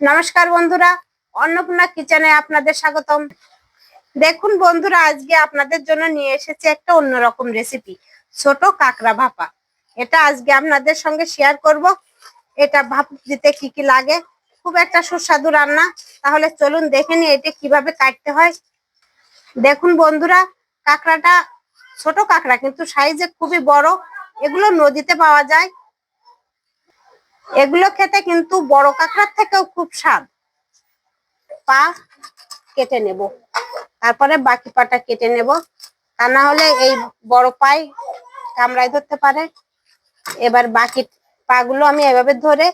নমস্কার বন্ধুরা, অন্নপূর্ণা কিচেনে আপনাদের স্বাগতম। দেখুন বন্ধুরা, আজকে আপনাদের জন্য নিয়ে এসেছি একটা অন্যরকম রেসিপি ছোট কাঁকড়া ভাপা। এটা আজকে আপনাদের সঙ্গে শেয়ার করব। এটা ভাপ দিতে কি কি লাগে? খুব একটা সুস্বাদু রান্না। তাহলে চলুন দেখে নিই এটা কীভাবে কাটতে হয়। দেখুন বন্ধুরা, কাঁকড়াটা ছোট কাঁকড়া, কিন্তু সাইজে খুবই বড়। এগুলো নদীতে পাওয়া যায়। এগুলো খেতে কিন্তু বড় কাঁকড়ার থেকেও খুব স্বাদ। পা কেটে নেব। তারপরে বাকি পাটা কেটে নেব। তা না হলে এই বড় পাই কামড়ায় ধরতে পারে। এবার বাকি পাগুলো আমি এভাবে ধরে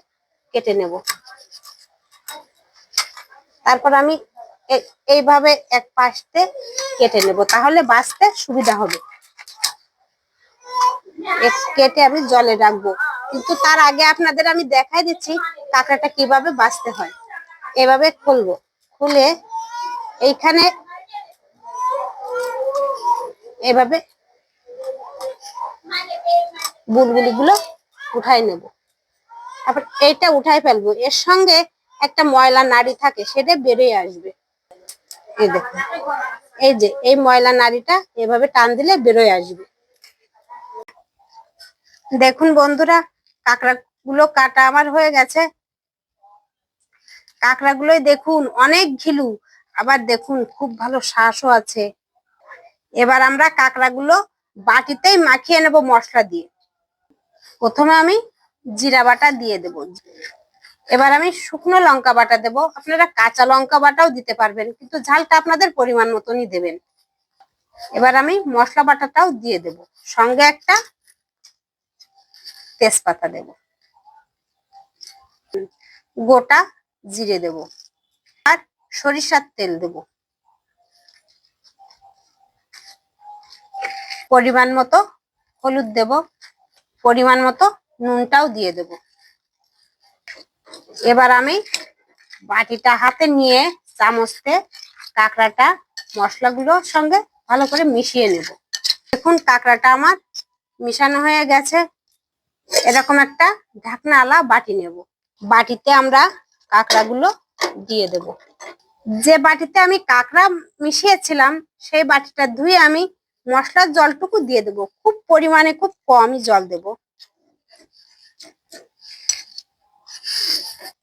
কেটে নেব। তারপর আমি এইভাবে এক পাশতে কেটে নেব। তাহলে বাঁচতে সুবিধা হবে। কেটে আমি জলে রাখব। কিন্তু তার আগে আপনাদের আমি দেখাই দিচ্ছি কাঁকড়াটা কীভাবে বাঁচতে হয়। এভাবে খুলবো। খুলে এইখানে এভাবে বুলবুলি গুলো উঠাই নেব। তারপর এইটা উঠাই ফেলব। এর সঙ্গে একটা ময়লা নাড়ি থাকে, সেটা বেরিয়ে আসবে। এই দেখুন। এই যে, এই ময়লা নাড়িটা এভাবে টান দিলে বেরোয় আসবে। দেখুন বন্ধুরা কাঁকড়া গুলো কাটা আমার হয়ে গেছে। কাঁকড়া গুলোই দেখুন, অনেক ঘিলু। আবার দেখুন, খুব ভালো শ্বাসও আছে। এবার আমরা কাঁকড়া গুলো বাটিতেই মাখিয়ে নেব মশলা দিয়ে। প্রথমে আমি জিরা বাটা দিয়ে দেব। এবার আমি শুকনো লঙ্কা বাটা দেব। আপনারা কাঁচা লঙ্কা বাটাও দিতে পারবেন, কিন্তু ঝালটা আপনাদের পরিমাণ মতনই দেবেন। এবার আমি মশলা বাটাটাও দিয়ে দেব। সঙ্গে একটা তেজপাতা দেব। গোটা জিরে দেব। আর সরিষার তেল দেব। পরিমাণ মতো হলুদ দেব। পরিমাণ মতো নুনটাও দিয়ে দেব। এবার আমি বাটিটা হাতে নিয়ে চামচতে কাঁকড়াটা মশলাগুলোর সঙ্গে ভালো করে মিশিয়ে নেব। দেখুন, কাঁকড়াটা আমার মিশানো হয়ে গেছে। এরকম একটা ঢাকনাওয়ালা বাটি নেব। বাটিতে আমরা কাঁকড়াগুলো দিয়ে দেব। যে বাটিতে আমি কাঁকড়া মিশিয়েছিলাম, সেই বাটিটা ধুয়ে আমি মশলার জলটুকু দিয়ে দেব। খুব পরিমাণে, খুব কমই জল দেব।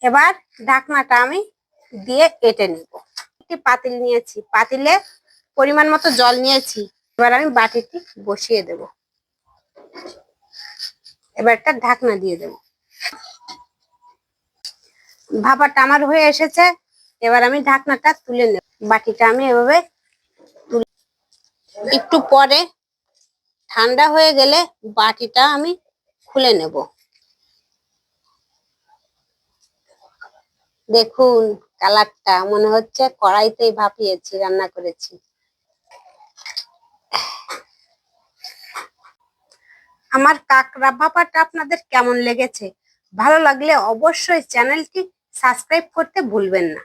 এবার ঢাকনাটা আমি দিয়ে এঁটে নেব। একটি পাতিল নিয়েছি। পাতিলে পরিমাণ মতো জল নিয়েছি। এবার আমি বাটিটি বসিয়ে দেব। এবার একটা ঢাকনা দিয়ে দেব। ভাপাটা আমার হয়ে এসেছে, এবার আমি ঢাকনাটা তুলে নেব। বাটিটা আমি এভাবে একটু পরে ঠান্ডা হয়ে গেলে বাটিটা আমি খুলে নেব। দেখুন কালারটা, মনে হচ্ছে কড়াইতেই ভাপিয়েছি, রান্না করেছি। আমার কাকরা ভাপাটা আপনাদের কেমন লেগেছে? ভালো লাগলে অবশ্যই চ্যানেলটি সাবস্ক্রাইব করতে ভুলবেন না।